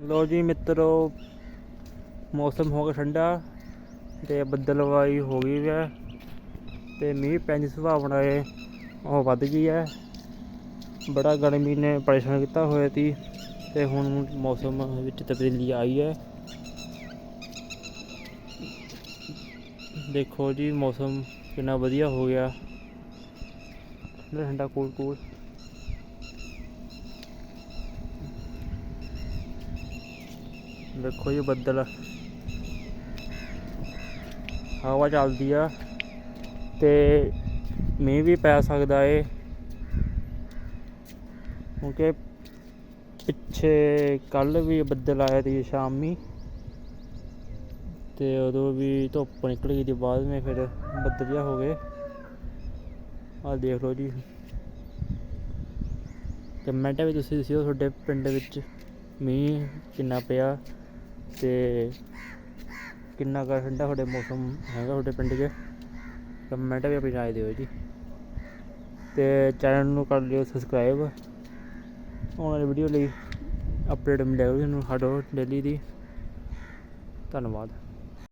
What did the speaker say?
ਲੋ ਜੀ ਮਿੱਤਰੋ, ਮੌਸਮ ਹੋ ਗਿਆ ਠੰਡਾ ਤੇ ਬੱਦਲਵਾਈ ਹੋ ਗਈ ਹੈ ਤੇ ਮੀਂਹ ਪੈਣ ਦੀ ਸੰਭਾਵਨਾ ਹੈ, ਉਹ ਵੱਧ ਗਈ ਹੈ। ਬੜਾ ਗਰਮੀ ਨੇ ਪਰੇਸ਼ਾਨ ਕੀਤਾ ਹੋਇਆ ਸੀ ਤੇ ਹੁਣ ਮੌਸਮ ਵਿੱਚ ਤਬਦੀਲੀ ਆਈ ਹੈ। ਦੇਖੋ ਜੀ, ਮੌਸਮ ਕਿੰਨਾ ਵਧੀਆ ਹੋ ਗਿਆ। ਠੰਡਾ ਠੰਡਾ ਕੂਲ ਕੂਲ ਦੇਖੋ ਜੀ ਬੱਦਲ। ਹਵਾ ਚੱਲਦੀ ਆ ਤੇ ਮੀਂਹ ਵੀ ਪੈ ਸਕਦਾ ਏ। ਕਿਉਂਕਿ ਪਿੱਛੇ ਕੱਲ ਵੀ ਬੱਦਲ ਆਇਆ ਸੀ ਸ਼ਾਮੀ। ਤੇ ਉਦੋਂ ਵੀ ਧੁੱਪ ਨਿਕਲ ਗਈ ਤੇ ਬਾਅਦ ਵਿੱਚ ਫਿਰ ਬੱਦਲ ਜਿਹਾ ਹੋ ਗਏ। ਆਹ ਦੇਖ ਲਓ ਜੀ। ਕਮੈਂਟ ਵੀ ਤੁਸੀਂ ਦੱਸਿਓ ਤੁਹਾਡੇ ਪਿੰਡ ਵਿੱਚ ਮੀਂਹ ਕਿੰਨਾ ਪਿਆ। ਤੇ ਕਿੰਨਾ ਕੁ ਠੰਡਾ ਤੁਹਾਡੇ ਮੌਸਮ ਹੈਗਾ ਤੁਹਾਡੇ ਪਿੰਡ 'ਚ? ਕਮੈਂਟ ਵੀ ਆਪਣੀ ਰਾਏ ਦਿਓ ਜੀ। ਤੇ ਚੈਨਲ ਨੂੰ ਕਰ ਲਿਓ ਸਬਸਕ੍ਰਾਈਬ ਆਉਣ ਵਾਲੀ ਵੀਡੀਓ ਲਈ ਅਪਡੇਟ ਮਿਲਿਆ ਤੁਹਾਨੂੰ ਹਡੋ ਡੇਲੀ ਦੀ। ਧੰਨਵਾਦ।